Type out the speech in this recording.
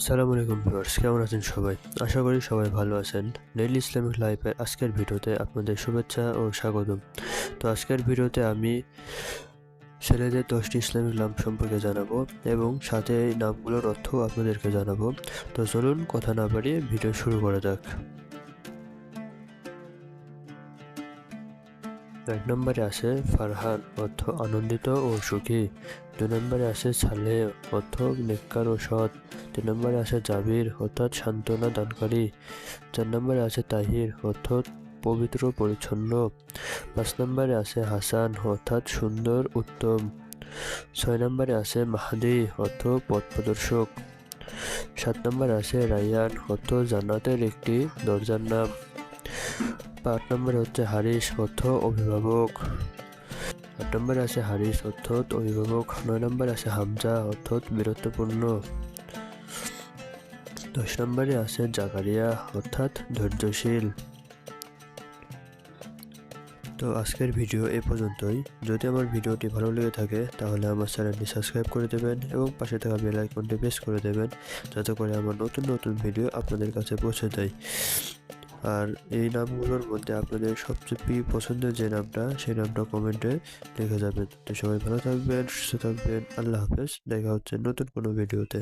আসসালামু আলাইকুম ভিউয়ার্স, কেমন আছেন সবাই? আশা করি সবাই ভালো আছেন। ডেইলি ইসলামিক লাইফের আজকের ভিডিওতে আপনাদের শুভেচ্ছা ও স্বাগতম। তো আজকের ভিডিওতে আমি ছেলেদের দশটি ইসলামিক নাম সম্পর্কে জানাব এবং সাথে এই নামগুলোর অর্থ আপনাদেরকে জানাব। তো চলুন কথা না বাড়িয়ে ভিডিও শুরু করা যাক। এক নম্বরে আছে ফারহান, অর্থ আনন্দিত ও সুখী। দুই নম্বরে আছে সালে অর্থ নেককার ও সৎ। তিন নম্বরে আছে জাবির, অর্থাৎ সান্ত্বনা দানকারী। চার নম্বরে আছে তাহির অর্থাৎ পবিত্র পরিচ্ছন্ন। পাঁচ নম্বরে আছে হাসান, অর্থাৎ সুন্দর, উত্তম। ছয় নম্বরে আছে মাহাদি, অর্থ পথ প্রদর্শক। সাত নম্বরে আছে রায়ান, অর্থ জান্নাতের একটি দরজার নাম। আট নম্বরে হচ্ছে হারিস অর্থ অভিভাবক। আট নম্বরে আছে হারিস অর্থাৎ অভিভাবক। নয় নম্বরে আছে হামজা অর্থাৎ বীরত্বপূর্ণ। দশ নম্বরে আছে জাকারিয়া অর্থাৎ ধৈর্যশীল। তো আজকের ভিডিও এ পর্যন্তই। যদি আমার ভিডিওটি ভালো লেগে থাকে, তাহলে আমার চ্যানেলটি সাবস্ক্রাইব করে দেবেন এবং পাশে থাকা বেল আইকনটি প্রেস করে দেবেন, যাতে করে আমার নতুন নতুন ভিডিও আপনাদের কাছে পৌঁছে যায় আর এই নামগুলোর মধ্যে আপনাদের সবচেয়ে প্রিয় পছন্দের যে নামটা, সেই নামটা কমেন্টে লিখে যাবেন। তো সবাই ভালো থাকবেন, সুস্থ থাকবেন, আল্লাহ হাফেজ, দেখা হচ্ছে নতুন কোনো ভিডিওতে।